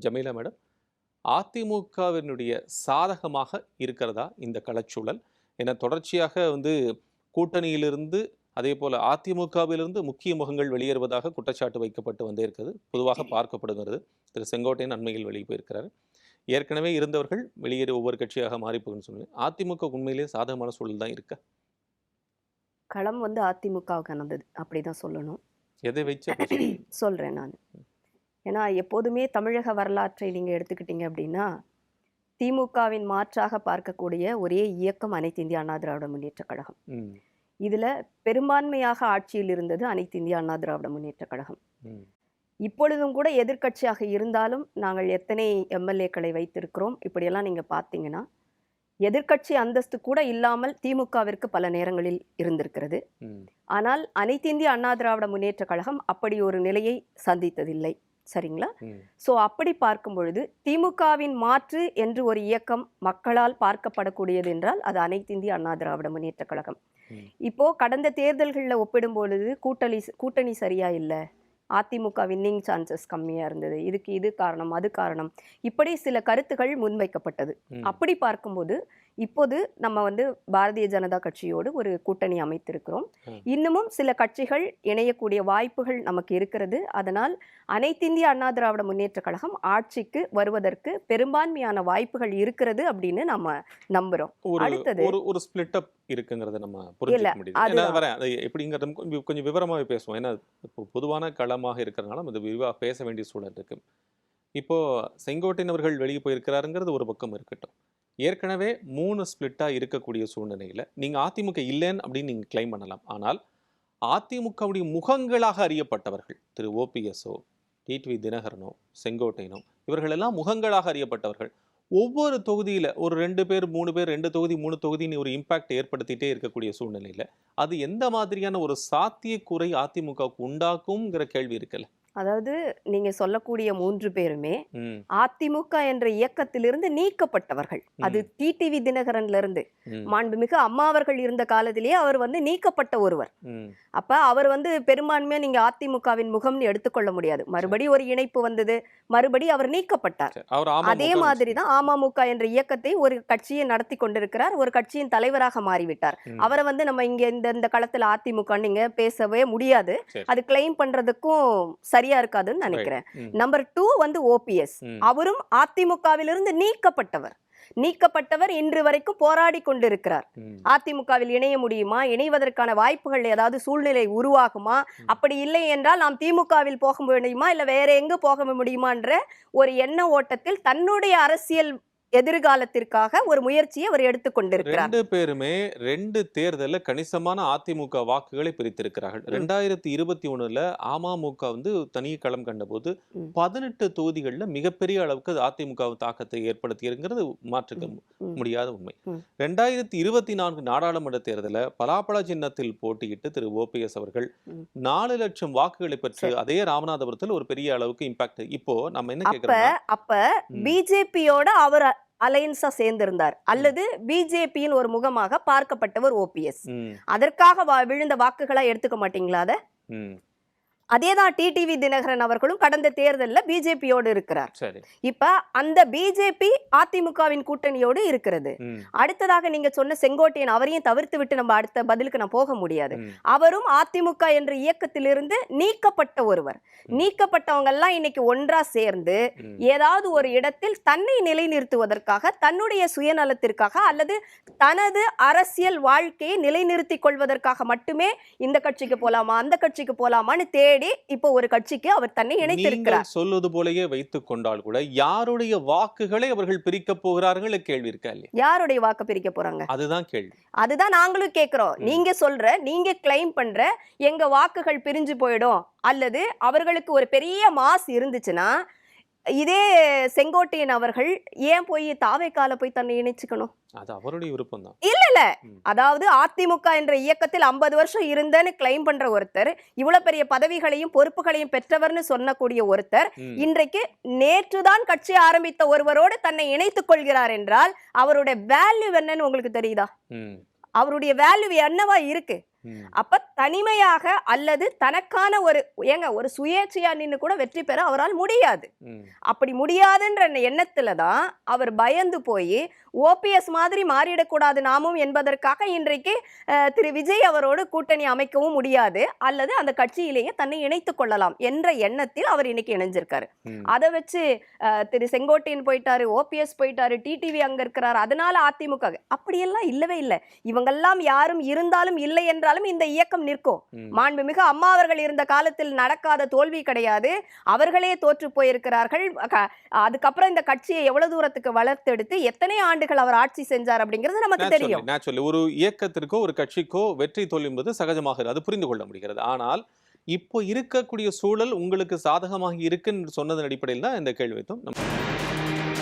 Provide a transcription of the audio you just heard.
Jameela madam அதிமுகவினுடைய சாதகமாக இருக்கிறதா இந்த களச்சூழல் என தொடர்ச்சியாக வந்து கூட்டணியிலிருந்து அதே போல அதிமுகவிலிருந்து முக்கிய முகங்கள் வெளியேறுவதாக குற்றச்சாட்டு வைக்கப்பட்டு வந்தே இருக்குது பொதுவாக பார்க்கப்படுகிறது. திரு. செங்கோட்டையன் அண்மையில் வெளியே போயிருக்கிறார் ஏற்கனவே இருந்தவர்கள் வெளியேறி ஒவ்வொரு கட்சியாக மாறி போகுன்னு சொன்னீங்க. அதிமுக உண்மையிலேயே சாதகமான சூழல் தான் இருக்கா? களம் வந்து அதிமுகவுக்கானது. அப்படிதான் சொல்லணும். எதை வச்சு அப்படி? சொல்றேன் நான். ஏன்னா எப்போதுமே தமிழக வரலாற்றை நீங்க எடுத்துக்கிட்டீங்க அப்படின்னா திமுகவின் மாற்றாக பார்க்கக்கூடிய ஒரே இயக்கம் அனைத்து இந்திய அண்ணா திராவிட முன்னேற்ற கழகம். இதுல பெரும்பான்மையாக ஆட்சியில் இருந்தது அனைத்து இந்திய அண்ணா திராவிட முன்னேற்ற கழகம். இப்பொழுதும் கூட எதிர்க்கட்சியாக இருந்தாலும் நாங்கள் எத்தனை எம்எல்ஏக்களை வைத்திருக்கிறோம் இப்படியெல்லாம் நீங்க பார்த்தீங்கன்னா எதிர்க்கட்சி அந்தஸ்து கூட இல்லாமல் திமுகவிற்கு பல நேரங்களில் இருந்திருக்கிறது. ஆனால் அனைத்து இந்திய அண்ணா திராவிட முன்னேற்ற கழகம் அப்படி ஒரு நிலையை சந்தித்ததில்லை. சரிங்களா? ஸோ அப்படி பார்க்கும் பொழுது திமுகவின் மாற்று என்று ஒரு இயக்கம் மக்களால் பார்க்கப்படக்கூடியது என்றால் அது அனைத்து இந்திய அண்ணா திராவிட முன்னேற்ற கழகம். இப்போ கடந்த தேர்தல்களில் ஒப்பிடும் பொழுது கூட்டணி கூட்டணி சரியா இல்லை. அதிமுக வின்னிங் சான்சஸ் கம்மியாக இருந்தது இதுக்கு இது காரணம் அது காரணம் இப்படி சில கருத்துகள் முன்வைக்கப்பட்டது. அப்படி பார்க்கும்போது இப்போது நம்ம வந்து பாரதிய ஜனதா கட்சியோடு ஒரு கூட்டணி அமைத்திருக்கிறோம். இன்னமும் சில கட்சிகள் இணையக்கூடிய வாய்ப்புகள் நமக்கு இருக்கிறது அதனால் அனைத்திந்திய அண்ணா திராவிட முன்னேற்ற கழகம் ஆட்சிக்கு வருவதற்கு பெரும்பான்மையான வாய்ப்புகள் இருக்கிறது அப்படின்னு நம்ம நம்புறோம் அடுத்தது. ஒரு ஒரு ஸ்பிளிட் அப் இருக்குங்கிறத நம்ம புரிஞ்சுக்க முடியுது. வரேன். அது எப்படிங்கிறது கொஞ்சம் கொஞ்சம் பேசுவோம். ஏன்னா இப்போ பொதுவான களமாக இருக்கிறதுனால நம்ம இது விரிவாக பேச வேண்டிய சூழல் இருக்கு. இப்போ செங்கோட்டையன் அவர்கள் வெளியே போயிருக்கிறாருங்கிறது ஒரு பக்கம் இருக்கட்டும். ஏற்கனவே மூணு ஸ்பிளிட்டா இருக்கக்கூடிய சூழ்நிலையில நீங்க அதிமுக இல்லைன்னு அப்படின்னு நீங்க கிளைம் பண்ணலாம். ஆனால் அதிமுகவுடைய முகங்களாக அறியப்பட்டவர்கள் திரு ஓபிஎஸ்ஓ டிடிவி தினகரனோ செங்கோட்டையனோ இவர்கள் எல்லாம் முகங்களாக அறியப்பட்டவர்கள். ஒவ்வொரு தொகுதியில் ஒரு ரெண்டு பேர் மூணு பேர் ரெண்டு தொகுதி மூணு தொகுதின்னு ஒரு இம்பாக்ட் ஏற்படுத்திட்டே இருக்கக்கூடிய சூழ்நிலையில் அது எந்த மாதிரியான ஒரு சாத்தியக்குறை அதிமுகவுக்கு உண்டாக்குங்கிற கேள்வி இருக்குல்ல. அதாவது நீங்க சொல்லக்கூடிய மூன்று பேருமே அதிமுக என்ற இயக்கத்திலிருந்து நீக்கப்பட்டவர்கள். அது டிடிவி தினகரன்ல இருந்து மாண்புமிகு அம்மா அவர்கள் இருந்த காலத்திலேயே அவர் வந்து நீக்கப்பட்ட ஒருவர். அப்ப அவர் வந்து பெரும்பான்மையா நீங்க அதிமுகவின் முகம்னு எடுத்துக்கொள்ள முடியாது. மறுபடி ஒரு இணைப்பு வந்தது. மறுபடி அவர் நீக்கப்பட்டார். சரி. அதே மாதிரி தான் அமமுக என்ற இயக்கத்தை ஒரு கட்சியை நடத்தி கொண்டிருக்கிறார். ஒரு கட்சியின் தலைவராக மாறிவிட்டார். அவரை வந்து நம்ம இங்க இந்த இந்த களத்துல அதிமுக நீங்க பேசவே முடியாது. சரி. அது கிளைம் பண்றதுக்கும் சரியா இருக்காதுன்னு நினைக்கிறேன். நம்பர் டூ வந்து ஓபிஎஸ் அவரும் அதிமுகவிலிருந்து நீக்கப்பட்டவர். நீக்கப்பட்டவர் இன்று வரைக்கும் போராடி கொண்டிருக்கிறார். அதிமுகவில் இணைய முடியுமா? இணைவதற்கான வாய்ப்புகள் ஏதாவது சூழ்நிலை உருவாகுமா? அப்படி இல்லை என்றால் நாம் திமுகவில் போக முடியுமா? இல்ல வேற எங்க போக முடியுமான்ற ஒரு எண்ண ஓட்டத்தில் தன்னுடைய அரசியல் எதிர்காலத்திற்காக ஒரு முயற்சியை அவர் எடுத்துக்கொண்டிருக்கிறார் ரெண்டு பேருமே ரெண்டு தேர்தல்ல கணிசமான அதிமுக வாக்குகளை பிரித்திருக்கிறார்கள். ரெண்டாயிரத்தி இருபத்தி ஒண்ணுல அமமுக வந்து தனி களம் கண்டபோது ம். பதினெட்டு தொகுதிகளில் மிகப்பெரிய அளவுக்கு அது அதிமுக தாக்கத்தை ஏற்படுத்தியிருக்கிறது மாற்றுக்க. முடியாத உண்மை. ரெண்டாயிரத்தி இருபத்தி நான்கு நாடாளுமன்ற தேர்தலில் பலாப்பழ சின்னத்தில் போட்டியிட்டு திரு ஓபிஎஸ் அவர்கள். நாலு லட்சம் வாக்குகளை பெற்று. அதே ராமநாதபுரத்தில் ஒரு பெரிய அளவுக்கு இம்பாக்ட் இப்போ நம்ம என்ன கேட்கிறோம் அப்ப பிஜேபியோட அவர் அலையன்ஸா சேர்ந்திருந்தார். அல்லது பிஜேபியின் ஒரு முகமாக பார்க்கப்பட்டவர் ஓபிஎஸ் அதற்காக விழுந்த வாக்குகளா எடுத்துக்க மாட்டீங்களா அத? அதேதான் டிடிவி தினகரன் அவர்களும் கடந்த தேர்தல்ல பிஜேபியோடு இருக்கிறார். இப்ப அந்த பிஜேபி அதிமுகவின் கூட்டணியோடு இருக்கிறது. அடுத்ததாக நீங்க சொன்ன செங்கோட்டையன் அவரையும் தவிர்த்து விட்டு நம்ம அடுத்த பதிலுக்கு நான் போக முடியாது. அவரும் அதிமுக என்ற இயக்கத்திலிருந்து நீக்கப்பட்ட ஒருவர். நீக்கப்பட்டவங்க எல்லாம் இன்னைக்கு ஒன்றா சேர்ந்து. ஏதாவது ஒரு இடத்தில் தன்னை நிலைநிறுத்துவதற்காக தன்னுடைய சுயநலத்திற்காக அல்லது தனது அரசியல் வாழ்க்கையை நிலைநிறுத்திக் கொள்வதற்காக மட்டுமே இந்த கட்சிக்கு போலாமா அந்த கட்சிக்கு போலாமான்னு தேடி இப்போ ஒரு கட்சிக்கு அவர் தன்னை இணைத்திருக்கிறார். சொல்வது போலயே வைத்துக் கொண்டால் கூட யாருடைய வாக்குகளை அவர்கள் பிரிக்க போகிறார்கள் கேள்வி இருக்கா இல்லையா? யாருடைய வாக்கு பிரிக்க போறாங்க? அதுதான் கேள்வி. அதுதான் நாங்களும் கேக்குறோம் ம். நீங்க சொல்ற நீங்க கிளைம் பண்ற எங்க வாக்குகள் பிரிஞ்சு போயிடும் அல்லது அவர்களுக்கு ஒரு பெரிய மாஸ் இருந்துச்சுன்னா இதே செங்கோட்டையன் அவர்கள் ஏன் போய் தாவேக்கால போய் தன்னை இணைச்சுக்கணும்? அது அவருடைய விருப்பம் தான் இல்ல இல்ல. அதாவது அதிமுக என்ற இயக்கத்தில் ஐம்பது வருஷம் இருந்தேன்னு கிளைம் பண்ற ஒருத்தர் இவ்வளவு பெரிய பதவிகளையும் பொறுப்புகளையும் பெற்றவர்னு சொன்னக்கூடிய ஒருத்தர் இன்றைக்கு நேற்றுதான் கட்சி ஆரம்பித்த ஒருவரோடு தன்னை இணைத்துக் கொள்கிறார் என்றால் அவருடைய வேல்யூ என்னன்னு உங்களுக்கு தெரியுதா அவருடைய வேல்யூ என்னவா இருக்கு. அப்ப தனிமையாக அல்லது தனக்கான ஒரு ஏங்க ஒரு சுயேட்சையா நின்னு கூட வெற்றி பெற அவரால் முடியாது. அப்படி முடியாதுன்ற எண்ணத்துல தான் அவர் பயந்து போய் ஓபிஎஸ் மாதிரி மாறிடக்கூடாது நாமும் என்பதற்காக இன்றைக்கு திரு விஜய் அவரோடு கூட்டணி அமைக்கவும் முடியாது. அல்லது அந்த கட்சியிலேயே தன்னை இணைத்துக் கொள்ளலாம் என்ற எண்ணத்தில் அவர் இன்னைக்கு இணைஞ்சிருக்காரு. அதை வச்சு திரு செங்கோட்டையன் போயிட்டாரு ஓபிஎஸ் போயிட்டாரு டிடிவி அங்க இருக்கிறாரு அதனால அதிமுக அப்படியெல்லாம் இல்லவே இல்லை. இவங்கெல்லாம் யாரும் இருந்தாலும் இல்லை என்றாலும் இந்த இயக்கம் நிற்கும். மாண்புமிகு அம்மா அவர்கள் இருந்த காலத்தில் நடக்காத தோல்வி கிடையாது. அவர்களே தோற்று போயிருக்கிறார்கள். அதுக்கப்புறம் இந்த கட்சியை எவ்வளவு தூரத்துக்கு வளர்த்தெடுத்து எத்தனை ஆண்டுகள் அவர் ஆட்சி செஞ்சார் அப்படிங்கிறது நமக்கு தெரியும். ஒரு இயக்கத்திற்கோ ஒரு கட்சிக்கோ வெற்றி தோல்வி என்பது சகஜமாக. அது புரிந்து கொள்ள முடிகிறது. ஆனால் இப்போ இருக்கக்கூடிய சூழல் உங்களுக்கு சாதகமாக இருக்குன்னு சொன்னதன் அடிப்படையில் தான் இந்த கேள்வி வைத்தோம். நம்ம